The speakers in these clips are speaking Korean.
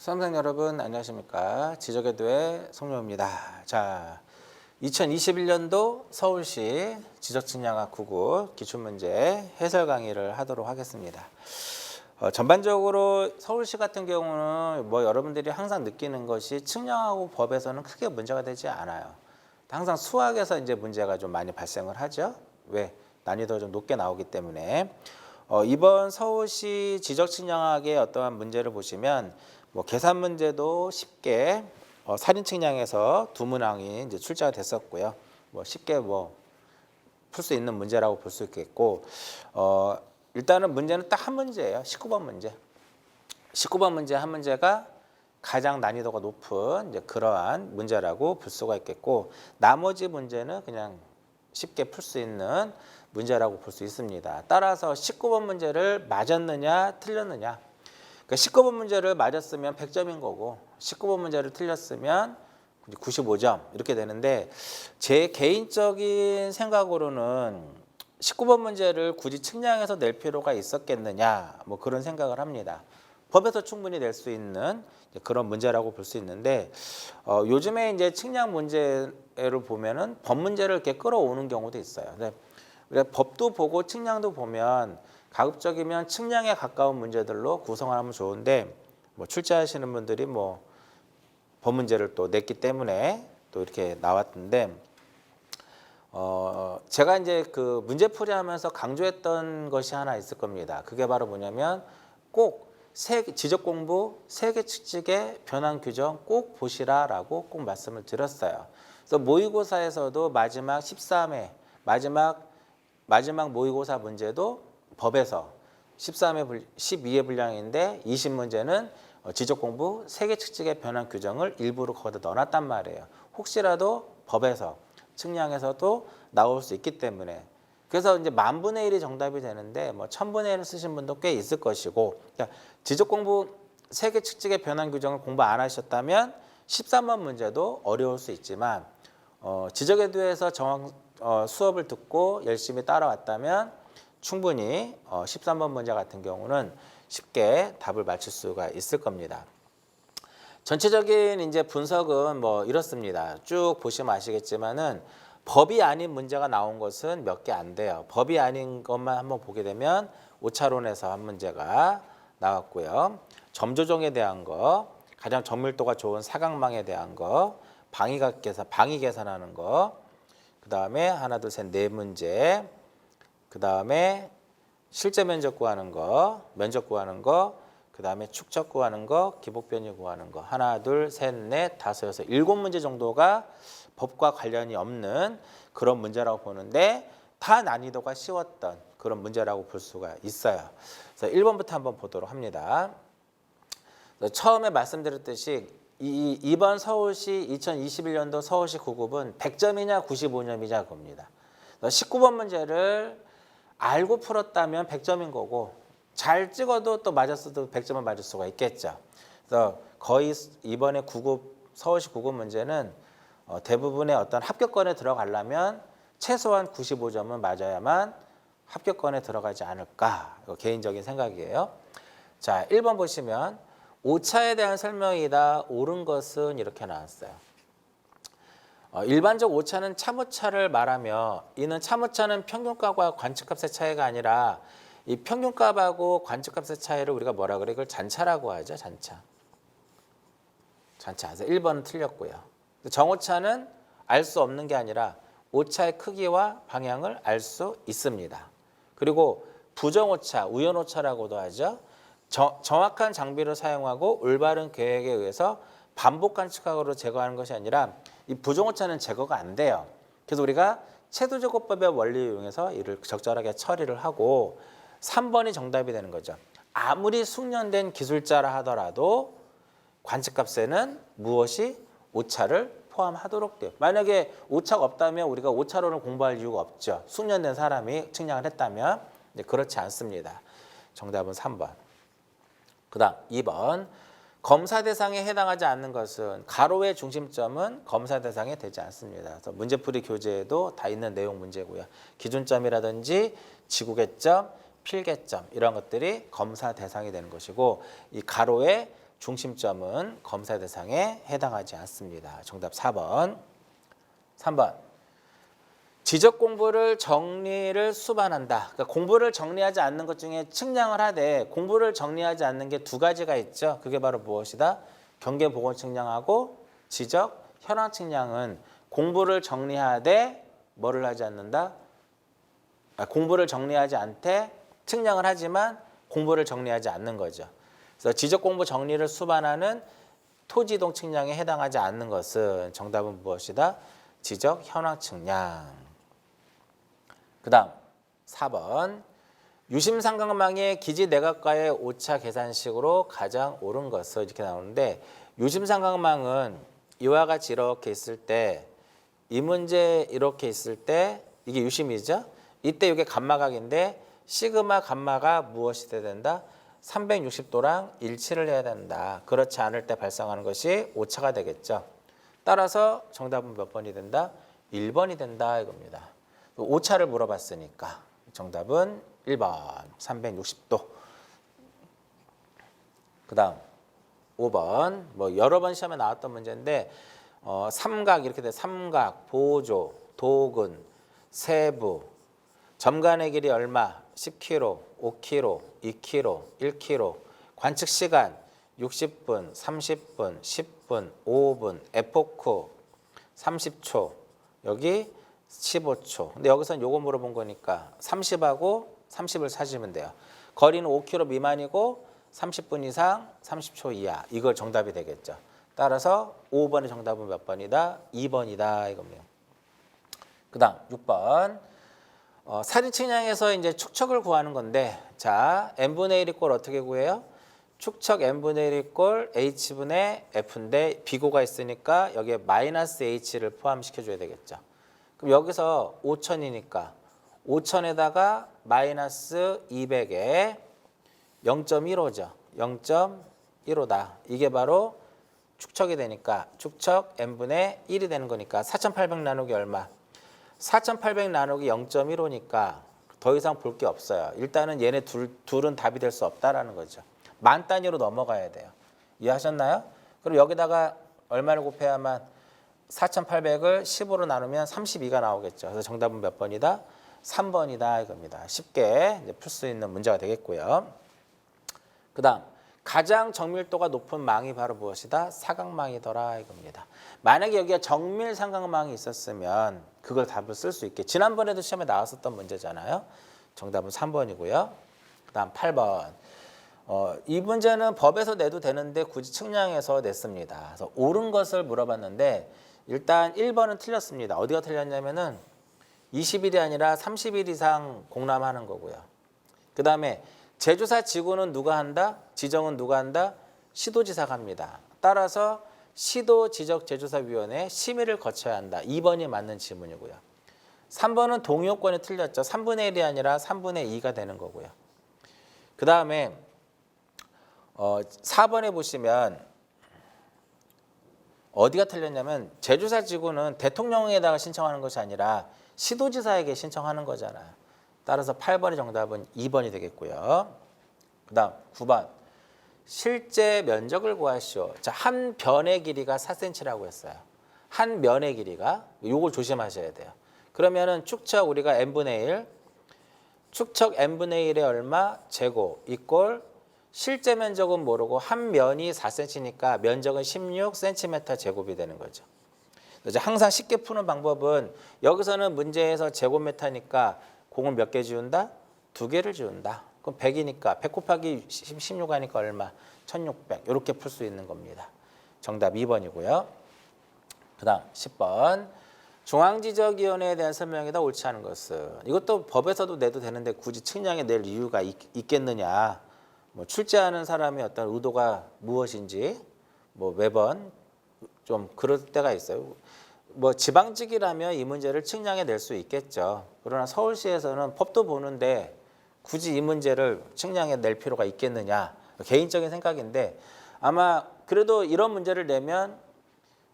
수험생 여러분 안녕하십니까 지적외도의 송료입니다. 자, 2021년도 서울시 지적측량학 9급 기출문제 해설 강의를 하도록 하겠습니다. 어, 전반적으로 서울시 같은 경우는 뭐 여러분들이 항상 느끼는 것이 측량하고 법에서는 크게 문제가 되지 않아요. 항상 수학에서 이제 문제가 좀 많이 발생을 하죠. 왜? 난이도가 좀 높게 나오기 때문에. 어, 이번 서울시 지적측량학의 어떠한 문제를 보시면 뭐 계산 문제도 쉽게 어, 살인 측량에서 두 문항이 이제 출제가 됐었고요. 뭐 쉽게 뭐 풀 수 있는 문제라고 볼 수 있겠고 어, 일단은 문제는 딱 한 문제예요. 19번 문제. 19번 문제 한 문제가 가장 난이도가 높은 이제 그러한 문제라고 볼 수가 있겠고 나머지 문제는 그냥 쉽게 풀 수 있는 문제라고 볼 수 있습니다. 따라서 19번 문제를 맞았느냐 틀렸느냐 그러니까 19번 문제를 맞았으면 100점인 거고 19번 문제를 틀렸으면 95점 이렇게 되는데 제 개인적인 생각으로는 19번 문제를 굳이 측량해서 낼 필요가 있었겠느냐 뭐 그런 생각을 합니다. 법에서 충분히 낼 수 있는 그런 문제라고 볼 수 있는데 어, 요즘에 이제 측량 문제를 보면은 법 문제를 이렇게 끌어오는 경우도 있어요. 근데 우리가 법도 보고 측량도 보면 가급적이면 측량에 가까운 문제들로 구성을 하면 좋은데 뭐 출제하시는 분들이 뭐 법 문제를 또 냈기 때문에 또 이렇게 나왔던데 어 제가 이제 그 문제풀이 하면서 강조했던 것이 하나 있을 겁니다. 그게 바로 뭐냐면 꼭 세계 지적 공부 세계 측직의 변환 규정 꼭 보시라라고 꼭 말씀을 드렸어요. 그래서 모의고사에서도 마지막 13회 마지막 마지막 모의고사 문제도 법에서 13회 분 12회 분량인데 20문제는 어, 지적 공부 세계 측직의 변환 규정을 일부러 거기다 넣어놨단 말이에요. 혹시라도 법에서 측량에서도 나올 수 있기 때문에 그래서 이제 만 분의 일이 정답이 되는데 뭐 천 분의 일을 쓰신 분도 꽤 있을 것이고 그러니까 지적 공부 세계 측직의 변환 규정을 공부 안 하셨다면 13번 문제도 어려울 수 있지만 어, 지적에도에서 정확 어, 수업을 듣고 열심히 따라왔다면 충분히 어, 13번 문제 같은 경우는 쉽게 답을 맞출 수가 있을 겁니다. 전체적인 이제 분석은 뭐 이렇습니다. 쭉 보시면 아시겠지만은 법이 아닌 문제가 나온 것은 몇 개 안 돼요. 법이 아닌 것만 한번 보게 되면 오차론에서 한 문제가 나왔고요. 점 조정에 대한 거, 가장 정밀도가 좋은 사각망에 대한 거, 방위각 계산, 방위 계산하는 거, 그 다음에 하나, 둘, 셋, 네 문제, 그 다음에 실제 면적 구하는 거, 면적 구하는 거, 그 다음에 축적 구하는 거, 기복 변이 구하는 거 하나, 둘, 셋, 넷, 다섯, 여섯, 일곱 문제 정도가 법과 관련이 없는 그런 문제라고 보는데 다 난이도가 쉬웠던 그런 문제라고 볼 수가 있어요. 그래서 1번부터 한번 보도록 합니다. 처음에 말씀드렸듯이 이 이번 서울시 2021년도 서울시 9급은 100점이냐 95점이냐 겁니다. 19번 문제를 알고 풀었다면 100점인 거고 잘 찍어도 또 맞았어도 100점을 맞을 수가 있겠죠. 그래서 거의 이번에 9급 서울시 9급 문제는 어, 대부분의 어떤 합격권에 들어가려면 최소한 95점은 맞아야만 합격권에 들어가지 않을까 개인적인 생각이에요. 자, 1번 보시면 오차에 대한 설명이다. 옳은 것은 이렇게 나왔어요. 어, 일반적 오차는 참오차를 말하며 이는 참오차는 평균값과 관측값의 차이가 아니라 이 평균값하고 관측값의 차이를 우리가 뭐라 그래? 이걸 잔차라고 하죠. 잔차. 잔차. 그래서 1번은 틀렸고요. 정오차는 알 수 없는 게 아니라 오차의 크기와 방향을 알 수 있습니다. 그리고 부정오차, 우연오차라고도 하죠. 저, 정확한 장비를 사용하고 올바른 계획에 의해서 반복 관측학으로 제거하는 것이 아니라 이 부정오차는 제거가 안 돼요. 그래서 우리가 채도제곱법의 원리를 이용해서 이를 적절하게 처리를 하고 3번이 정답이 되는 거죠. 아무리 숙련된 기술자라 하더라도 관측값에는 무엇이 오차를 포함하도록 돼요. 만약에 오차가 없다면 우리가 오차론을 공부할 이유가 없죠. 숙련된 사람이 측량을 했다면 네, 그렇지 않습니다. 정답은 3번. 그 다음 2번 검사 대상에 해당하지 않는 것은 가로의 중심점은 검사 대상에 되지 않습니다. 그래서 문제풀이 교재에도 다 있는 내용 문제고요. 기준점이라든지 지구계점, 필계점 이런 것들이 검사 대상이 되는 것이고 이 가로의 중심점은 검사 대상에 해당하지 않습니다. 정답 4번. 3번. 지적 공부를 정리를 수반한다. 그러니까 공부를 정리하지 않는 것 중에 측량을 하되 공부를 정리하지 않는 게 두 가지가 있죠. 그게 바로 무엇이다? 경계 보건 측량하고 지적 현황 측량은 공부를 정리하되 뭐를 하지 않는다? 아, 공부를 정리하지 않되 측량을 하지만 공부를 정리하지 않는 거죠. 그래서 지적 공부 정리를 수반하는 토지동 측량에 해당하지 않는 것은 정답은 무엇이다? 지적 현황 측량. 그 다음 4번 유심상각망의 기지 내각과의 오차 계산식으로 가장 옳은 것을 이렇게 나오는데 유심상각망은 이와 같이 이렇게 있을 때 이 문제 이렇게 있을 때 이게 유심이죠. 이때 이게 감마각인데 시그마 감마가 무엇이 돼야 된다? 360도랑 일치를 해야 된다. 그렇지 않을 때 발생하는 것이 오차가 되겠죠. 따라서 정답은 몇 번이 된다? 1번이 된다 이겁니다. 오차를 물어봤으니까 정답은 1번 360도. 그 다음 5번 뭐 여러 번 시험에 나왔던 문제인데 어, 삼각 이렇게 돼. 삼각 보조 도근 세부. 점간의 길이 얼마? 10km 5km 2km 1km 관측 시간? 60분 30분 10분 5분. 에포크? 30초. 여기 15초. 근데 여기서는 요거 물어본 거니까 30하고 30을 사시면 돼요. 거리는 5km 미만이고 30분 이상 30초 이하. 이걸 정답이 되겠죠. 따라서 5번의 정답은 몇 번이다? 2번이다. 이겁니다. 그 다음 6번. 어, 사진 측량에서 이제 축척을 구하는 건데 자 n분의 1 이 꼴 어떻게 구해요? 축척 n분의 1 이 꼴 h분의 f인데 비고가 있으니까 여기에 마이너스 h를 포함시켜 줘야 되겠죠. 그럼 여기서 5천이니까 5천에다가 마이너스 200에 0.15죠. 0.15다. 이게 바로 축척이 되니까 축척 n분의 1이 되는 거니까 4,800 나누기 얼마? 4,800 나누기 0.15니까 더 이상 볼 게 없어요. 일단은 얘네 둘, 둘은 답이 될 수 없다라는 거죠. 만 단위로 넘어가야 돼요. 이해하셨나요? 그럼 여기다가 얼마를 곱해야만 4,800을 15로 나누면 32가 나오겠죠. 그래서 정답은 몇 번이다? 3번이다 이겁니다. 쉽게 풀 수 있는 문제가 되겠고요. 그 다음 가장 정밀도가 높은 망이 바로 무엇이다? 사각망이더라 이겁니다. 만약에 여기에 정밀 삼각망이 있었으면 그걸 답을 쓸 수 있게. 지난번에도 시험에 나왔었던 문제잖아요. 정답은 3번이고요. 그 다음 8번. 어, 이 문제는 법에서 내도 되는데 굳이 측량해서 냈습니다. 그래서 옳은 것을 물어봤는데 일단 1번은 틀렸습니다. 어디가 틀렸냐면은 20일이 아니라 30일 이상 공람하는 거고요. 그 다음에 제조사 지구는 누가 한다? 지정은 누가 한다? 시도지사가 합니다. 따라서 시도지적제조사위원회 심의를 거쳐야 한다. 2번이 맞는 질문이고요. 3번은 동의요건이 틀렸죠. 3분의 1이 아니라 3분의 2가 되는 거고요. 그 다음에 어, 4번에 보시면 어디가 틀렸냐면 제조사 지구는 대통령에다가 신청하는 것이 아니라 시도지사에게 신청하는 거잖아요. 따라서 8번의 정답은 2번이 되겠고요. 그다음 9번. 실제 면적을 구하시오. 자, 한 변의 길이가 4cm라고 했어요. 한 면의 길이가 요걸 조심하셔야 돼요. 그러면은 축척 우리가 n분의 1 축척 n분의 1에 얼마 제곱 이꼴 실제 면적은 모르고 한 면이 4cm니까 면적은 16cm 제곱이 되는 거죠. 이제 항상 쉽게 푸는 방법은 여기서는 문제에서 제곱미터니까 공을 몇 개 지운다? 두 개를 지운다. 그럼 100이니까 100 곱하기 16 하니까 얼마? 1600. 이렇게 풀 수 있는 겁니다. 정답 2번이고요. 그 다음 10번. 중앙지적위원회에 대한 설명이다 옳지 않은 것은 이것도 법에서도 내도 되는데 굳이 측량에 낼 이유가 있, 있겠느냐? 뭐 출제하는 사람의 어떤 의도가 무엇인지 뭐 매번 좀 그럴 때가 있어요. 뭐 지방직이라면 이 문제를 측량해 낼 수 있겠죠. 그러나 서울시에서는 법도 보는데 굳이 이 문제를 측량해 낼 필요가 있겠느냐 개인적인 생각인데 아마 그래도 이런 문제를 내면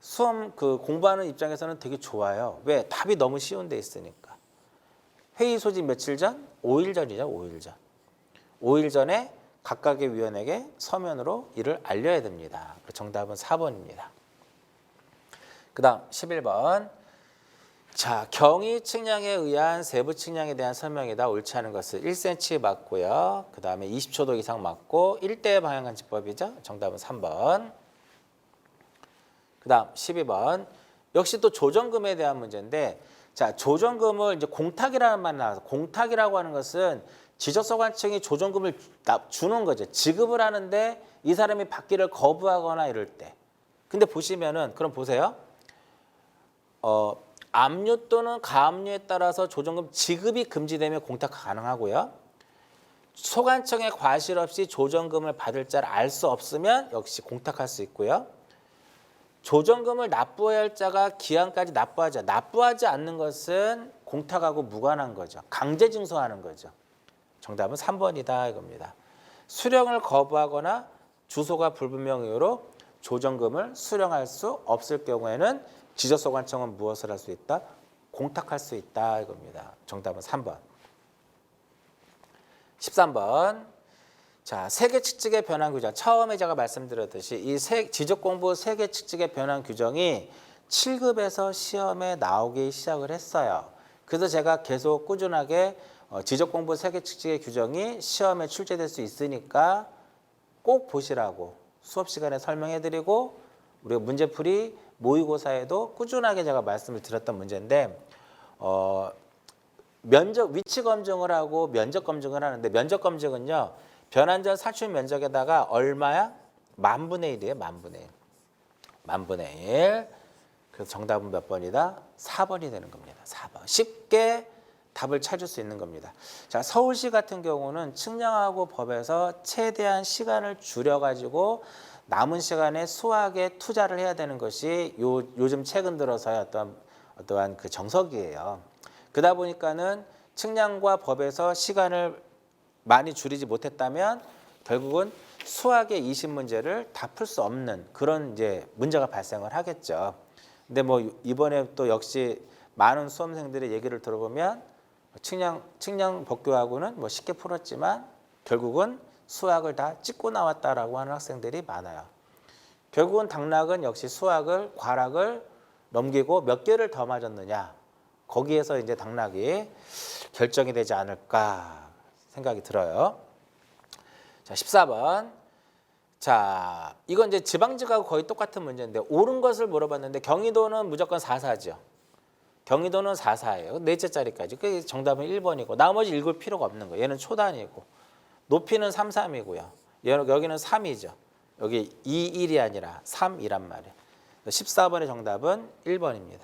수험 그 공부하는 입장에서는 되게 좋아요. 왜 답이 너무 쉬운 데 있으니까. 회의 소집 며칠 전? 5일 전이죠. 5일 전. 5일 전에 각각의 위원에게 서면으로 이를 알려야 됩니다. 정답은 4번입니다. 그 다음 11번. 자, 경위 측량에 의한 세부 측량에 대한 설명이다. 옳지 않은 것은 1cm 맞고요. 그 다음에 20초도 이상 맞고 1대 방향 간 지법이죠. 정답은 3번. 그 다음 12번. 역시 또 조정금에 대한 문제인데 자, 조정금을 이제 공탁이라는 말 나와서 공탁이라고 하는 것은 지적소관청이 조정금을 나- 주는 거죠. 지급을 하는데 이 사람이 받기를 거부하거나 이럴 때. 근데 보시면은 그럼 보세요. 어, 압류 또는 가압류에 따라서 조정금 지급이 금지되면 공탁 가능하고요. 소관청의 과실 없이 조정금을 받을 자를 알 수 없으면 역시 공탁할 수 있고요. 조정금을 납부해야 할 자가 기한까지 납부하지 않- 납부하지 않는 것은 공탁하고 무관한 거죠. 강제 징수하는 거죠. 정답은 3번이다 이겁니다. 수령을 거부하거나 주소가 불분명 이유로 조정금을 수령할 수 없을 경우에는 지적소관청은 무엇을 할 수 있다? 공탁할 수 있다 이겁니다. 정답은 3번. 13번. 자, 세계 측직의 변환 규정. 처음에 제가 말씀드렸듯이 이 세, 지적 공부 세계 측직의 변환 규정이 7급에서 시험에 나오기 시작을 했어요. 그래서 제가 계속 꾸준하게 어, 지적 공부 세계 측직의 규정이 시험에 출제될 수 있으니까 꼭 보시라고 수업 시간에 설명해 드리고 우리가 문제풀이 모의고사에도 꾸준하게 제가 말씀을 드렸던 문제인데 어, 면적 위치 검증을 하고 면적 검증을 하는데 면적 검증은요 변환전 사출 면적에다가 얼마야? 만 분의 1이에요 만 분의 1 만분의 1 그래서 정답은 몇 번이다? 4번이 되는 겁니다. 4번. 쉽게 답을 찾을 수 있는 겁니다 자 서울시 같은 경우는 측량하고 법에서 최대한 시간을 줄여 가지고 남은 시간에 수학에 투자를 해야 되는 것이 요, 요즘 최근 들어서의 어떤 어떠한 그 정석이에요. 그러다 보니까는 측량과 법에서 시간을 많이 줄이지 못했다면 결국은 수학의 20문제를 다 풀 수 없는 그런 이제 문제가 발생을 하겠죠. 근데 뭐 이번에 또 역시 많은 수험생들의 얘기를 들어보면 측량 측량 법규하고는 뭐 쉽게 풀었지만 결국은 수학을 다 찍고 나왔다라고 하는 학생들이 많아요. 결국은 당락은 역시 수학을 과락을 넘기고 몇 개를 더 맞았느냐 거기에서 이제 당락이 결정이 되지 않을까 생각이 들어요. 자, 14번. 자, 이건 이제 지방직하고 거의 똑같은 문제인데 옳은 것을 물어봤는데 경기도는 무조건 4사죠. 경기도는 4사예요. 넷째 자리까지. 그 정답은 1번이고 나머지 읽을 필요가 없는 거예요. 얘는 초단위고. 높이는 3, 3이고요. 여기는 3이죠. 여기 2, 1이 아니라 3이란 말이에요. 14번의 정답은 1번입니다.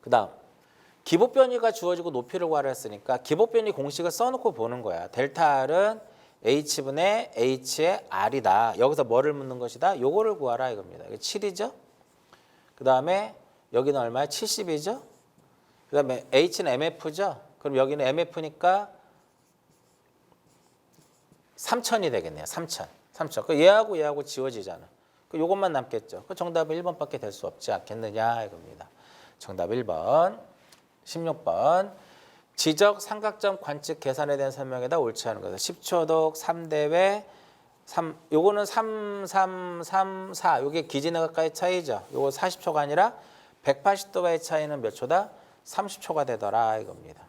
그 다음 기복 변이가 주어지고 높이를 구하라 했으니까 기복 변이 공식을 써놓고 보는 거야. 델타 R은 H분의 H의 R이다. 여기서 뭐를 묻는 것이다? 요거를 구하라 이겁니다. 이게 7이죠? 그 다음에 여기는 얼마야? 70이죠? 그 다음에 H는 MF죠? 그럼 여기는 MF니까 3천이 되겠네요. 3천. 3천. 그 얘하고 얘하고 지워지잖아. 그 요것만 남겠죠. 그 정답은 1번밖에 될 수 없지 않겠느냐 이겁니다. 정답 1번. 16번. 지적 삼각점 관측 계산에 대한 설명에다 옳지 않은 것은 10초독 3대회 3 요거는 3 3 3 4 요게 기진에 가까이 차이죠. 요거 40초가 아니라 180도의 차이는 몇 초다? 30초가 되더라 이겁니다.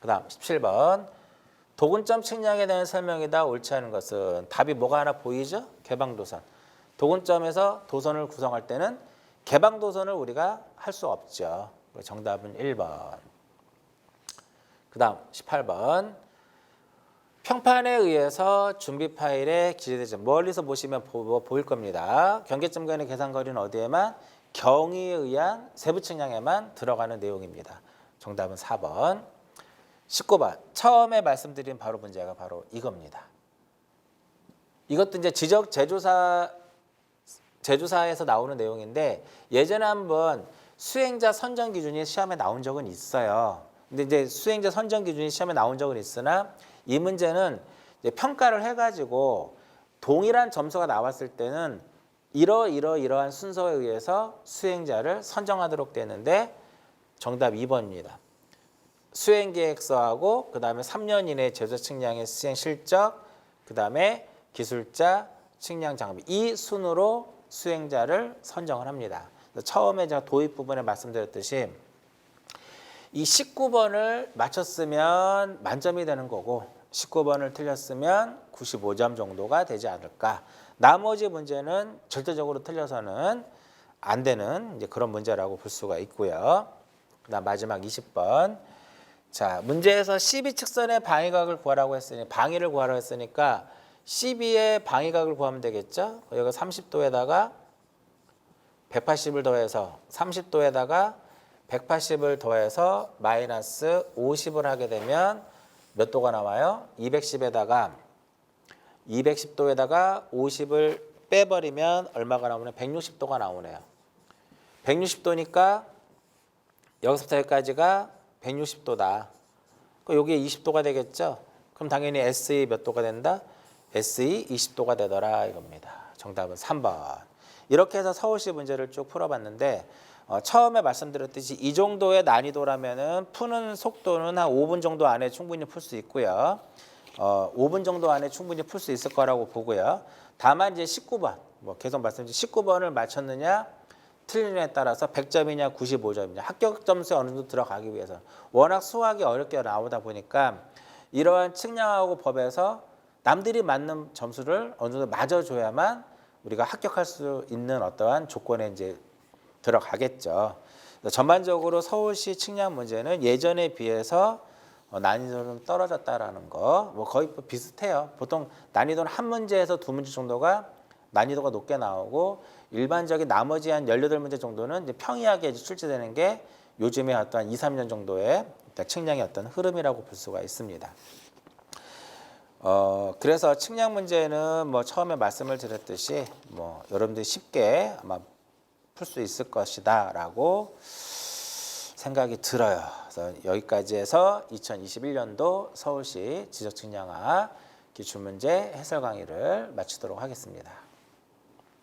그 다음 17번. 도근점 측량에 대한 설명이다 옳지 않은 것은 답이 뭐가 하나 보이죠? 개방도선. 도근점에서 도선을 구성할 때는 개방도선을 우리가 할 수 없죠. 정답은 1번. 그 다음 18번. 평판에 의해서 준비 파일에 기재되죠. 멀리서 보시면 보, 보일 겁니다. 경계점 간의 계산거리는 어디에만? 경위에 의한 세부 측량에만 들어가는 내용입니다. 정답은 4번. 19번 처음에 말씀드린 바로 문제가 바로 이겁니다. 이것도 이제 지적 제조사 제조사에서 나오는 내용인데 예전에 한번 수행자 선정 기준이 시험에 나온 적은 있어요. 근데 이제 수행자 선정 기준이 시험에 나온 적은 있으나 이 문제는 평가를 해가지고 동일한 점수가 나왔을 때는 이러 이러 이러한 순서에 의해서 수행자를 선정하도록 되는데 정답 2번입니다. 수행 계획서하고 그 다음에 3년 이내 제조 측량의 수행 실적, 그 다음에 기술자, 측량 장비 이 순으로 수행자를 선정을 합니다. 처음에 제가 도입 부분에 말씀드렸듯이 이 19번을 맞췄으면 만점이 되는 거고 19번을 틀렸으면 95점 정도가 되지 않을까. 나머지 문제는 절대적으로 틀려서는 안 되는 이제 그런 문제라고 볼 수가 있고요. 그다음 마지막 20번. 자, 문제에서 12측선의 방위각을 구하라고 했으니 방위를 구하라고 했으니까 12의 방위각을 구하면 되겠죠? 여기 30도에다가 180을 더해서 30도에다가 180을 더해서 마이너스 50을 하게 되면 몇 도가 나와요? 210에다가 210도에다가 50을 빼버리면 얼마가 나오냐? 160도가 나오네요. 160도니까 여기서부터 여기까지가 160도다. 그 여기에 20도가 되겠죠? 그럼 당연히 SE 몇 도가 된다? SE 20도가 되더라 이겁니다. 정답은 3번. 이렇게 해서 서울시 문제를 쭉 풀어봤는데 어, 처음에 말씀드렸듯이 이 정도의 난이도라면은 푸는 속도는 한 5분 정도 안에 충분히 풀 수 있고요. 어, 5분 정도 안에 충분히 풀 수 있을 거라고 보고요. 다만 이제 19번, 뭐 계속 말씀드린 19번을 맞췄느냐 틀리느냐에 따라서 100점이냐 95점이냐 합격 점수에 어느 정도 들어가기 위해서 워낙 수학이 어렵게 나오다 보니까 이러한 측량하고 법에서 남들이 맞는 점수를 어느 정도 맞아줘야만 우리가 합격할 수 있는 어떠한 조건에 이제 들어가겠죠. 전반적으로 서울시 측량 문제는 예전에 비해서 어, 난이도는 좀 떨어졌다라는 거, 뭐 거의 뭐 비슷해요. 보통 난이도는 한 문제에서 두 문제 정도가 난이도가 높게 나오고 일반적인 나머지 한 18문제 정도는 이제 평이하게 출제되는 게 요즘에 어떤 2, 3년 정도의 일단 측량의 어떤 흐름이라고 볼 수가 있습니다. 어, 그래서 측량 문제는 뭐 처음에 말씀을 드렸듯이 뭐 여러분들이 쉽게 아마 풀 수 있을 것이다라고 생각이 들어요. 그래서 여기까지 해서 2021년도 서울시 지적측량화 기출문제 해설 강의를 마치도록 하겠습니다.